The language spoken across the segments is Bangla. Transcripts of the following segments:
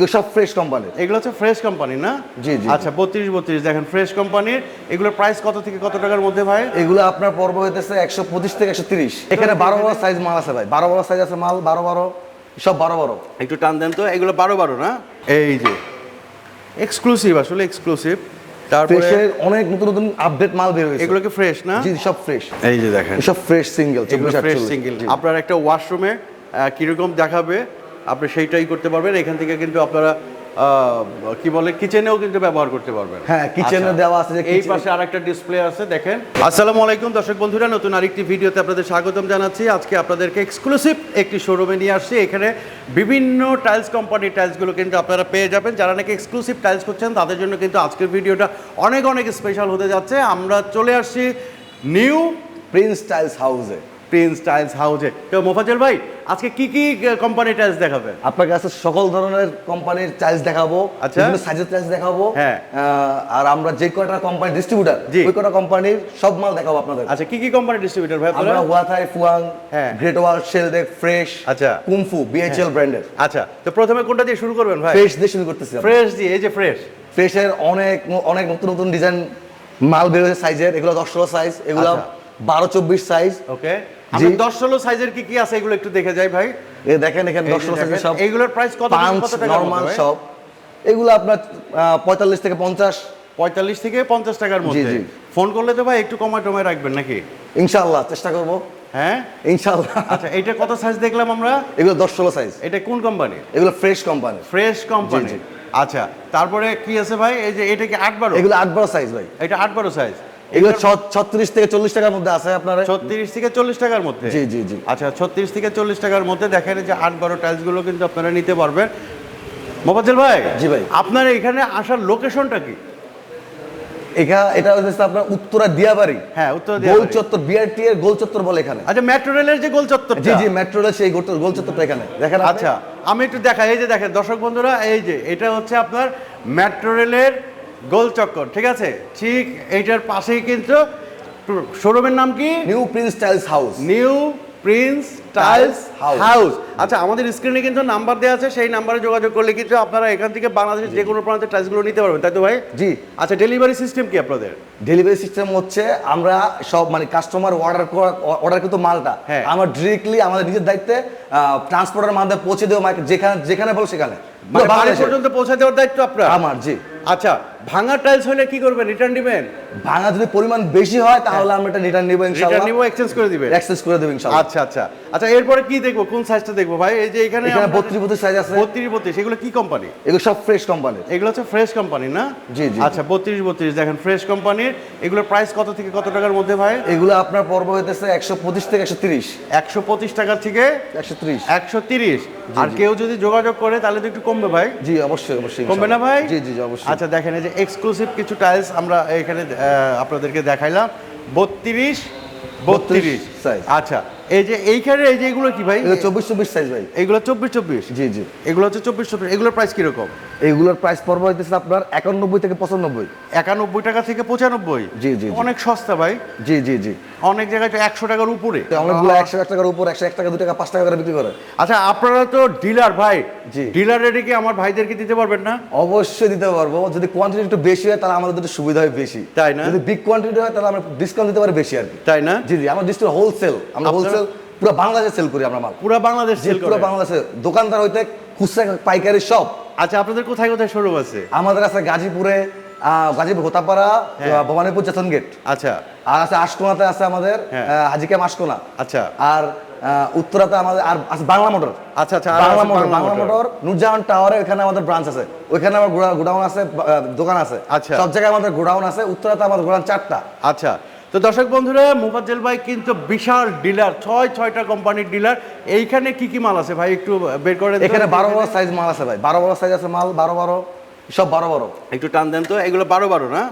এগুলো সব ফ্রেশ কোম্পানির এগুলো হচ্ছে ফ্রেশ কোম্পানি না? জি, জি। আচ্ছা বত্রিশ বত্রিশ। দেখেন ফ্রেশ কোম্পানির এগুলোর প্রাইস কত থেকে কত টাকার মধ্যে ভাই? এগুলো আপনার পর্ব হইতেছে একশো পঁচিশ থেকে একশো তিরিশ। এখানে বারো বারো সাইজ মাল আছে ভাই। বারো বারো সাইজ আছে মাল বারো বারো সব বারো বারো। একটু টান দেন তো এগুলো বারো বারো না? এই যে। এক্সক্লুসিভ আসলে এক্সক্লুসিভ তারপরে অনেক নতুন নতুন আপডেট মাল বের হয়েছে। এগুলো কি ফ্রেশ না? জি সব ফ্রেশ এই যে দেখেন। সব ফ্রেশ সিঙ্গেল এগুলো ফ্রেশ সিঙ্গেল আপনার একটা ওয়াশরুমে কীরকম দেখাবে? আপনি সেইটাই করতে পারবেন। এখান থেকে কিন্তু আপনারা কি বলে কিচেনেও কিন্তু ব্যবহার করতে পারবেন। হ্যাঁ, এ আচ্ছা, দেওয়া আছে এই পাশে আরেকটা ডিসপ্লে আছে দেখেন। আসসালামু আলাইকুম দর্শক বন্ধুরা নতুন আরেকটি ভিডিওতে আপনাদের স্বাগতম জানাচ্ছি। আজকে আপনাদেরকে এক্সক্লুসিভ একটি শোরুমে নিয়ে আসছি। এখানে বিভিন্ন টাইলস কোম্পানির টাইলসগুলো কিন্তু আপনারা পেয়ে যাবেন। যারা নাকি এক্সক্লুসিভ টাইলস করছেন তাদের জন্য কিন্তু আজকের ভিডিওটা অনেক অনেক স্পেশাল হতে যাচ্ছে। আমরা চলে আসছি নিউ প্রিন্স টাইলস হাউসে প্রিন্স টাইলস হাউজে তো মোফাজ্জল ভাই আজকে কি কি কোম্পানি টাইলস দেখাবে আপনার কাছে সকল ধরনের কোম্পানির টাইলস দেখাবো আচ্ছা। বিভিন্ন সাইজের টাইলস দেখাবো হ্যাঁ। আর আমরা যে কয়টা কোম্পানি ডিস্ট্রিবিউটার। ওই কয়টা কোম্পানির সব মাল দেখাবো আপনাদের আচ্ছা কি কি কোম্পানি ডিস্ট্রিবিউটর ভাই আমরা ওয়াথাই ফুয়াং হ্যাঁ। গ্রেট ওয়াল শেলডেক ফ্রেশ আচ্ছা। কুমফু বিএইচএল ব্র্যান্ডের আচ্ছা তো প্রথমে কোনটা দিয়ে শুরু করবেন ভাই ফ্রেশ দিয়ে শুরু করতেছি ফ্রেশ দিয়ে এই যে ফ্রেশ ফ্রেশের অনেক অনেক নতুন নতুন ডিজাইন মাল বের হয়েছে সাইজের এগুলো দশ ষোলো সাইজ এগুলো আচ্ছা। বারো চব্বিশ সাইজ ওকে জি। আমি দশ সাইজের কি কি আছে এগুলো একটু দেখে যাই ভাই। এ দেখেন এখানে এই দশ যে ষোলো সাইজের সব এইগুলোর প্রাইস কত কত টাকার নর্মাল সব। এগুলো আপনার পঁয়তাল্লিশ থেকে পঞ্চাশ। পঁয়তাল্লিশ থেকে পঞ্চাশ টাকার মধ্যে। ফোন করলে তো ভাই একটু কমায় টমায় রাখবেন নাকি? ইনশাল্লাহ চেষ্টা করব। হ্যাঁ? ইনশাল্লাহ আচ্ছা এইটা কত সাইজ দেখলাম আমরা? এগুলো দশ ষোলো সাইজ এটা কোন কোম্পানি এগুলো ফ্রেশ কোম্পানি ফ্রেশ কোম্পানি আচ্ছা তারপরে কি আছে ভাই? এই যে এটা কি আট বারো? এগুলো আট বারো সাইজ ভাই। এটা আট বারো সাইজ এগুলো ছত্রিশ থেকে চল্লিশ টাকার মধ্যে আছে আপনার? ছত্রিশ থেকে চল্লিশ টাকার মধ্যে? জি, জি, জি। আচ্ছা ছত্রিশ থেকে চল্লিশ টাকার মধ্যে দেখেন যে আট বারো টাইলসগুলো কিন্তু আপনারা নিতে পারবেন। মোবাজ্জেল ভাই জি ভাই। আপনার এখানে আসার লোকেশনটা কি? এখানে এটা হচ্ছে আপনার উত্তরা দিয়াবাড়ি। হ্যাঁ উত্তর গোল। চত্বর বিআরটি এর গোল চত্বর বলে এখানে। আচ্ছা মেট্রো রেলের যে গোল চত্বর জি জি মেট্রো রেল সেই গোল- চত্বরটা এখানে। দেখেন আচ্ছা আমি একটু দেখাই এই যে দেখেন দর্শক বন্ধুরা এই যে এটা হচ্ছে আপনার মেট্রো রেলের গোল চক্কর ঠিক আছে? ঠিক এইটার পাশেই কিন্তু শোরুমের নাম কি? New prince tiles house new prince tiles house আচ্ছা আমাদের স্ক্রিনে কিন্তু নাম্বার দেওয়া আছে সেই নাম্বারে যোগাযোগ করলে কিন্তু আপনারা এখান থেকে বাংলাদেশের যে কোনো প্রান্তে টাইলসগুলো নিতে পারবেন তাই তো ভাই? জি। আচ্ছা ডেলিভারি সিস্টেম কি আপনাদের? ডেলিভারি সিস্টেম হচ্ছে আমরা সব মানে কাস্টমার অর্ডার অর্ডার কিন্তু মালটা। হ্যাঁ। আমরা ডিরেক্টলি আমাদের নিজের দায়িত্বে ট্রান্সপোর্টের মাধ্যমে পৌঁছে দেবো যেখানে যেখানে বলো সেখানে। মানে পুরো পর্যন্ত পৌঁছে দেওয়ার দায়িত্ব আপনার? আমার জি। আচ্ছা ভাঙা টাইলস হলে কি করবেন? রিটার্ন দিবেন? ভাঙা যদি পরিমাণ বেশি হয় তাহলে আমরা এটা রিটার্ন নিবো রিটার্ন ইনশাআল্লাহ নিবো এক্সচেঞ্জ করে দিবেন অ্যাক্সেস করে দেবো ইনশাআল্লাহ আচ্ছা আচ্ছা। আচ্ছা এরপরে কি দেখব? কোন সাইজটা দেখব? ভাই এই যে এখানে এখানে বত্রিশ বত্রিশ সাইজ আছে। বত্রিশ বত্রিশ এগুলো কি কোম্পানি এগুলো সব ফ্রেশ কোম্পানি এগুলো হচ্ছে ফ্রেশ কোম্পানি না? জি, জি, আচ্ছা বত্রিশ বত্রিশ দেখেন ফ্রেশ কোম্পানির এগুলোর প্রাইস কত থেকে কত টাকার মধ্যে ভাই? এগুলো আপনার পর্ব হইতেছে একশো পঁচিশ থেকে একশো তিরিশ। একশো পঁচিশ টাকা থেকে একশো ত্রিশ। একশো তিরিশ। আর কেউ যদি যোগাযোগ করে তাহলে তো একটু কমবে ভাই? জি অবশ্যই অবশ্যই কমবে না ভাই? জি জি অবশ্যই। আচ্ছা দেখেন এই যে এক্সক্লুসিভ কিছু টাইলস আমরা এখানে আপনাদেরকে দেখাইলাম বত্রিশ বত্রিশ। আচ্ছা এই যে এইখানে এই যে এগুলো কি ভাই? এগুলো চব্বিশ চব্বিশ সাইজ ভাই। এগুলো চব্বিশ চব্বিশ? জি জি। এগুলো হচ্ছে চব্বিশ চব্বিশ। এগুলোর প্রাইস কীরকম? এইগুলোর প্রাইস পর্ব হইতেছে আপনার একানব্বই থেকে পঁচানব্বই। একানব্বই টাকা থেকে পঁচানব্বই? জি, জি। অনেক সস্তা ভাই। জি জি জি। অনেক জায়গায় তো একশো টাকার উপরে। অনেকগুলো একশো এক টাকার উপর একশো এক টাকা দু টাকা পাঁচ টাকা করে বিক্রি করে। আচ্ছা আপনারা তো ডিলার ভাই। জি। ডিলার রেডি কি আমার ভাইদেরকে দিতে পারবেন না? অবশ্যই দিতে পারব। যদি কোয়ান্টিটি একটু বেশি হয় তাহলে আমাদের একটু সুবিধা হয় বেশি। তাই না? যদি বিগ কোয়ান্টিটি হয় তাহলে আমরা ডিসকাউন্ট দিতে পারি বেশি আর কি। তাই না? জি জি আমার ডিস্ট্রিক্ট হোলসেল আমরা আপনারা- হোলসেল পুরো বাংলাদেশে সেল করি আমরা মাল। পুরো বাংলাদেশ সেল পুরো বাংলাদেশে দোকানদার হইতে খুচরা পাইকারি সব। আচ্ছা আপনাদের কোথায় কোথায় শোরুম আছে? আমাদের আছে গাজীপুরে গাজীপুর হোতাপাড়া হ্যাঁ। ভবানীপুর চেতন গেট। আচ্ছা। আর আছে আশকোনাতে আছে আমাদের হ্যাঁ। আশকোনা আচ্ছা। আর উত্তরাতে আমাদের আর আছে বাংলা মোটর। আচ্ছা আচ্ছা বাংলা মোটর বাংলা। মোটর। নুরজাহান টাওয়ারে ওখানে আমাদের ব্রাঞ্চ আছে। ওখানে আমার গোডাউন আছে দোকান আছে। আচ্ছা। সব জায়গায় আমাদের গোডাউন আছে উত্তরাতে আমাদের গোডাউন চারটা। আচ্ছা। তো দর্শক বন্ধুরা মুফাজ্জল ভাই কিন্তু বিশাল ডিলার ছয় ছয়টা কোম্পানির ডিলার। এইখানে কি কি মাল আছে ভাই? একটু বের করে এখানে বারো বারো সাইজ মাল আছে ভাই। বারো বারো সাইজ আছে মাল বারো বারো সব বারো বারো। একটু টান দেন তো এগুলো বারো বারো না?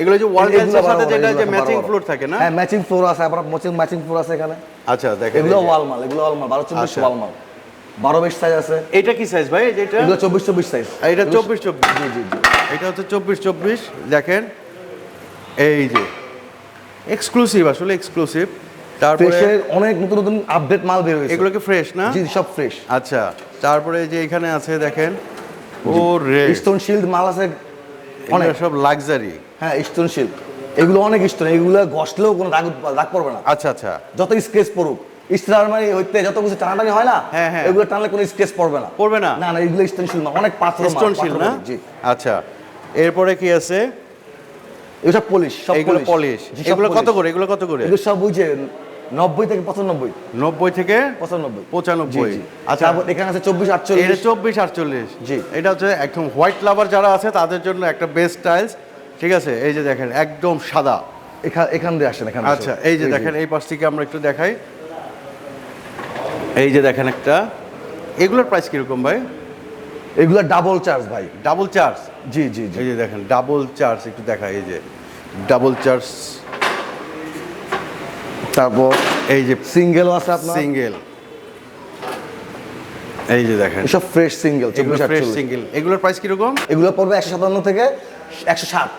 এগুলো যে ওয়াল টাইলসের সাথে যেটা যে ম্যাচিং ফ্লোর থাকে না? হ্যাঁ ম্যাচিং ফ্লোর আছে আবার ম্যাচিং ম্যাচিং ফ্লোর আছে এখানে। আচ্ছা দেখেন এগুলো ওয়াল মাল এগুলো ওয়াল মাল বারো চব্বিশ আচ্ছা। ওয়াল মাল। বারো বিশ সাইজ আছে। এটা কি সাইজ ভাই এটা? এগুলো চব্বিশ চব্বিশ সাইজ এটা চব্বিশ চব্বিশ। জি জি জি। এটা হচ্ছে চব্বিশ চব্বিশ দেখেন। এই যে। এক্সক্লুসিভ আসলে এক্সক্লুসিভ তারপরে অনেক নতুন নতুন আপডেট মাল বের হয়েছে। এগুলো কি ফ্রেশ না? জি সব ফ্রেশ আচ্ছা তারপরে যে এখানে আছে দেখেন। ও রে স্টোন শিল্ড মাল আছে অনেক। সব লাক্সারি হ্যাঁ স্টোন শিল্ড এগুলো অনেক স্টোন এগুলো ঘষলেও কোনো রাগ রাগ পড়বে না। আচ্ছা আচ্ছা। যত স্কেচ পড়ুক স্টার মানে হইতে যত কিছু টানাটানি হয় না হ্যাঁ, হ্যাঁ। এগুলো টানলে কোনো স্কেচ পড়বে না। পড়বে না? না না এগুলো স্টোন শিল্ড অনেক পাথর স্টোন শিল পাথর না? জি। আচ্ছা। এরপরে কি আছে? সব পলিশ সব এগুলো পলিশ এগুলো কত করে? এগুলো কত করে? এগুলো সব বুঝে নব্বই থেকে পঁচানব্বই। নব্বই থেকে পঁচানব্বই। পঁচানব্বই। আচ্ছা তারপর এখানে আছে চব্বিশ এটা আটচল্লিশ চব্বিশ আটচল্লিশ। জি। এটা হচ্ছে একদম হোয়াইট লাভার যারা আছে তাদের জন্য একটা বেস্ট টাইলস ঠিক আছে? এই যে দেখেন একদম সাদা। এখান এখান দিয়ে আসেন এখানে আচ্ছা এই যে দেখেন এই পাশ থেকে আমরা একটু দেখাই। এই যে দেখেন একটা। এগুলোর প্রাইস কীরকম ভাই? এগুলো ডাবল চার্জ ভাই ডাবল চার্জ জি জি জি। এই যে দেখেন ডাবল চার্জ একটু দেখা এই যে ডাবল চার্জ তারপর এই যে সিঙ্গেলও আছে আপনার? সিঙ্গেল এই যে দেখেন। এসব ফ্রেশ সিঙ্গেল ফ্রেশ সিঙ্গেল এগুলোর প্রাইস কীরকম? এগুলো পড়বে একশো সাতান্ন থেকে একশো ষাট।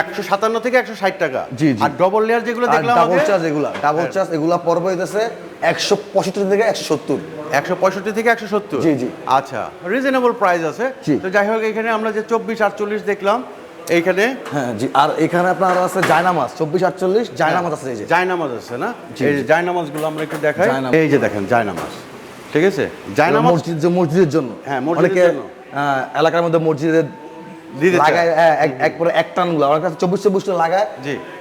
একশো সাতান্ন থেকে একশো ষাট টাকা। জি, জি। আর ডবল লেয়ার যেগুলো দেখলাম ডাবল চার্জ এগুলা ডাবল চার্জ এগুলা পড়বে হইতেছে একশো পঁয়ষট্টি থেকে একশো সত্তর। একশো পঁয়ষট্টি থেকে একশো সত্তর? জি, জি। আচ্ছা রিজনেবল প্রাইস আছে। তো যাই হোক এখানে আমরা যে চব্বিশ আটচল্লিশ দেখলাম এইখানে? হ্যাঁ জি আর এখানে আপনার আছে জায়নামাজ। চব্বিশ আটচল্লিশ জায়নামাজ আছে এই যে। জায়নামাজ আছে না? এই যে জায়নামাজগুলো আমরা একটু দেখাই। এই যে দেখেন জায়নামাজ। ঠিক আছে? জায়নামাজ মসজিদ মসজিদের জন্য। হ্যাঁ, মসজিদের জন্য। এলাকার মধ্যে মসজিদে দিতে চায়। লাগায় হ্যাঁ, এক এক পরে এক টানগুলো। আমার কাছে চব্বিশ চব্বিশ লাগায়।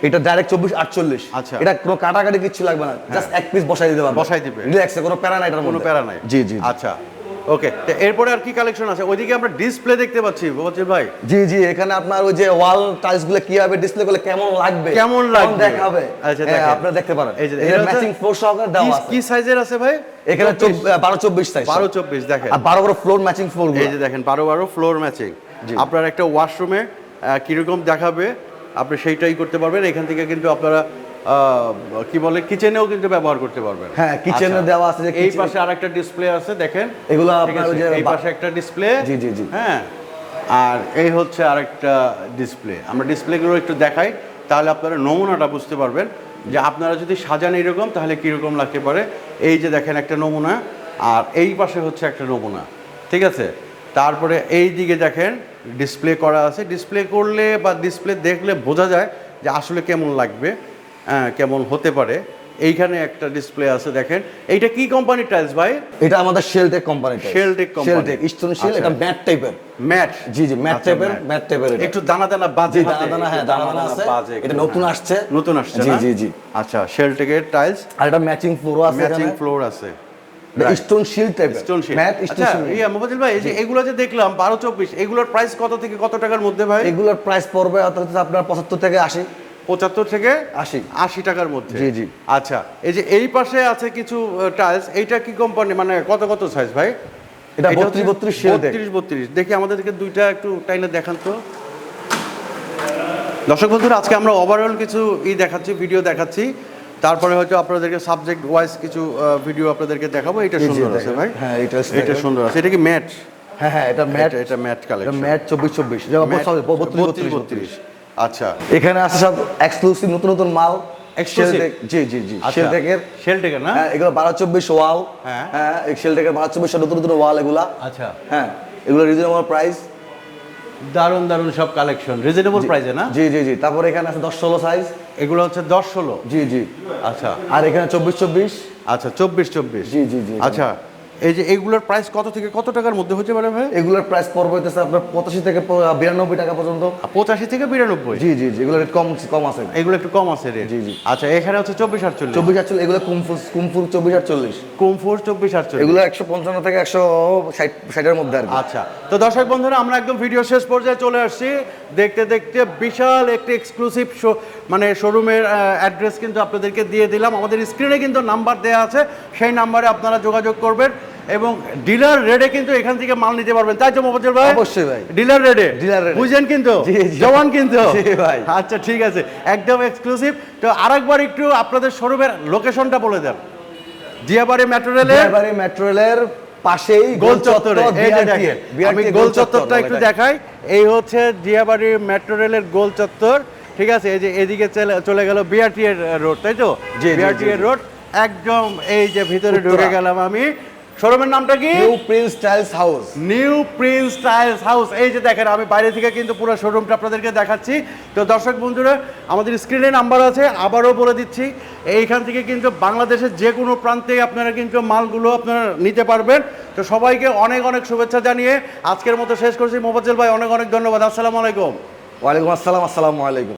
এটা ডাইরেক্ট চব্বিশ আটচল্লিশ। আচ্ছা। এটা কোনো কাটাকাটি কিচ্ছু লাগবে না। জাস্ট এক পিস বসাই দিতে পারবে। বসাই দিবে। রিল্যাক্সে কোনো প্যারা নাই কোনো প্যারা নাই। জি জি জি। আচ্ছা। ওকে এরপরে আর কি কালেকশন আছে? ওইদিকে আমরা ডিসপ্লে দেখতে পাচ্ছি ভাই। জি জি এখানে আপনার ওই যে ওয়াল টাইলসগুলো কীভাবে ডিসপ্লে করলে কেমন লাগবে? কেমন লাগবে? দেখাবে? আচ্ছা, হ্যাঁ, আপনারা দেখতে পারেন। এই যে, এটা ম্যাচিং ফ্লোর সহকারে কি- আছে। কি সাইজের আছে ভাই? এখানে চব- বারো চব্বিশ সাইজ বারো চব্বিশ দেখেন। আর বারো বারো ফ্লোর ম্যাচিং ফ্লোর এই যে দেখেন বারো বারো ফ্লোর ম্যাচিং। আপনার একটা ওয়াশরুমে কীরকম দেখাবে আপনি সেইটাই করতে পারবেন। এখান থেকে কিন্তু আপনারা কি বলে কিচেনেও কিন্তু ব্যবহার করতে পারবেন। হ্যাঁ, এ আচ্ছা, দেওয়া আছে এই পাশে আরেকটা ডিসপ্লে আছে দেখেন। এগুলো আপনার এই পাশে একটা ডিসপ্লে। জি, জি, জি। হ্যাঁ। আর এই হচ্ছে আরেকটা ডিসপ্লে। আমরা ডিসপ্লেগুলো একটু দেখাই তাহলে আপনারা নমুনাটা বুঝতে পারবেন যে আপনারা যদি সাজান এরকম তাহলে কীরকম লাগতে পারে। এই যে দেখেন একটা নমুনা আর এই পাশে হচ্ছে একটা নমুনা। ঠিক আছে? তারপরে এই দিকে দেখেন ডিসপ্লে করা আছে। ডিসপ্লে করলে বা ডিসপ্লে দেখলে বোঝা যায় যে আসলে কেমন লাগবে হ্যাঁ, কেমন হতে পারে। এইখানে একটা ডিসপ্লে আছে দেখেন। এইটা কি কোম্পানির টাইলস ভাই? এটা আমাদের Shelltech company Shelltech company। Shelltech stone shell. এটা ম্যাট টাইপের ম্যাট জি জি ম্যাট টাইপের ম্যাট টাইপের এটা। একটু দানা দানা বাজে দানা দানা হ্যাঁ দানা দানা আছে। বাজে এটা নতুন। আসছে। নতুন আসছে জি? জি জি। আচ্ছা শেলটেকের টাইলস আর এটা ম্যাচিং ফ্লোরও আছে ম্যাচিং ফ্লোর আছে। স্টোন শিল টাইপের স্টোন শিট ম্যাট স্টোন আচ্ছা ইয়া মোবাজিল ভাই এই যে এগুলো যে দেখলাম বারো চব্বিশ এগুলোর প্রাইস কত থেকে কত টাকার মধ্যে ভাই? এগুলোর প্রাইস পড়বে অর্থাৎ আপনার পঁচাত্তর থেকে আশি। পঁচাত্তর থেকে আশি। আশি টাকার মধ্যে। জি, জি। আচ্ছা এই যে এই পাশে আছে কিছু টাইলস এইটা কি কোম্পানি মানে কত কত সাইজ ভাই? এটা 32 32 Shieldtech। বত্রিশ বত্রিশ দেখি আমাদেরকে দুইটা একটু টাইলে দেখান তো। দর্শক বন্ধুরা আজকে আমরা ওভারঅল কিছু ই দেখাচ্ছি ভিডিও দেখাচ্ছি। তারপরে হয়তো আপনাদেরকে সাবজেক্ট ওয়াইজ কিছু ভিডিও আপনাদেরকে দেখাবো। এটা সুন্দর আছে ভাই। হ্যাঁ, এটা এটা সুন্দর আছে। এটা কি ম্যাট হ্যাঁ হ্যাঁ এটা ম্যাট এটা ম্যাট কালেকশন ম্যাট চব্বিশ চব্বিশ। বত্রিশ আচ্ছা। এখানে আছে সব এক্সক্লুসিভ নতুন নতুন মাল? জি জি জি। আচ্ছা। শেলটেকের শেলটেকের না? হ্যাঁ এগুলো বারো চব্বিশ ওয়াল হ্যাঁ। হ্যাঁ শেলটেকের বারো চব্বিশ নতুন নতুন ওয়াল এগুলা। আচ্ছা। হ্যাঁ এগুলো রিজনেবল প্রাইস দারুণ দারুণ সব কালেকশন রিজনেবল প্রাইসে না? জি জি জি। তারপর এখানে আছে দশ ষোলো সাইজ এগুলো হচ্ছে দশ ষোলো? জি জি। আচ্ছা। আর এখানে চব্বিশ চব্বিশ। আচ্ছা চব্বিশ চব্বিশ। জি, জি, জি। আচ্ছা। এই যে এইগুলোর প্রাইস কত থেকে কত টাকার মধ্যে হতে পারে ভাই? এগুলোর প্রাইস পড়বে হইতেছে আপনার পঁচাশি থেকে বিরানব্বই টাকা পর্যন্ত। পঁচাশি থেকে বিরানব্বই? জি জি জি এগুলো কম কম আছে। এগুলো একটু কম আছে রেট জি, জি। আচ্ছা এখানে হচ্ছে চব্বিশ আটচল্লিশ। চব্বিশ আটচল্লিশ এগুলো কুমফু কুমফু চব্বিশ আটচল্লিশ। কমফোর চব্বিশ আটচল্লিশ। এগুলো একশো পঞ্চান্ন থেকে একশো ষাট ষাটের মধ্যে আর আচ্ছা তো দর্শক বন্ধুরা আমরা একদম ভিডিও শেষ পর্যায়ে চলে আসছি। দেখতে দেখতে বিশাল একটি এক্সক্লুসিভ শো মানে শোরুমের অ্যাড্রেস কিন্তু আপনাদেরকে দিয়ে দিলাম। আমাদের স্ক্রিনে কিন্তু নাম্বার দেওয়া আছে। সেই নাম্বারে আপনারা যোগাযোগ করবেন। এবং ডিলার রেডে কিন্তু এখান থেকে মাল নিতে পারবেন। তাই তো মোবাজ্জল ভাই? অবশ্যই ভাই। ডিলার রেডে? rate এ। বুঝেন কিন্তু। জওয়ান কিন্তু? জি, ভাই। আচ্ছা ঠিক আছে। একদম এক্সক্লুসিভ তো আরেকবার একটু আপনাদের শোরুমের লোকেশনটা বলে দেন। জিয়াবাড়ি মেট্রো রেলের এবারে মেট্রো রেলের পাশেই গোল চত্বরে। এই যে দেখেন, আমি গোল চত্বরটা একটু দেখাই। এই হচ্ছে জিয়াবাড়ি মেট্রো রেলের গোল চত্বর। ঠিক আছে এই যে এদিকে চলে- গেল বিআরটি এর রোড তাই তো? বিআরটি এর রোড একদম এই যে ভিতরে ঢুকে গেলাম আমি। শোরুমের নামটা কি? New prince tiles house new prince tiles house এই যে দেখেন আমি বাইরে থেকে কিন্তু পুরো শোরুমটা আপনাদেরকে দেখাচ্ছি। তো দর্শক বন্ধুরা আমাদের স্ক্রিনে নাম্বার আছে আবারও বলে দিচ্ছি এইখান থেকে কিন্তু বাংলাদেশের যে কোনো প্রান্তে আপনারা কিন্তু মালগুলো আপনারা নিতে পারবেন। তো সবাইকে অনেক অনেক শুভেচ্ছা জানিয়ে আজকের মতো শেষ করছি। মোবাজ্জেল ভাই অনেক অনেক ধন্যবাদ। আসসালামু আলাইকুম। ওয়ালাইকুম আসসালাম আসসালামু আলাইকুম।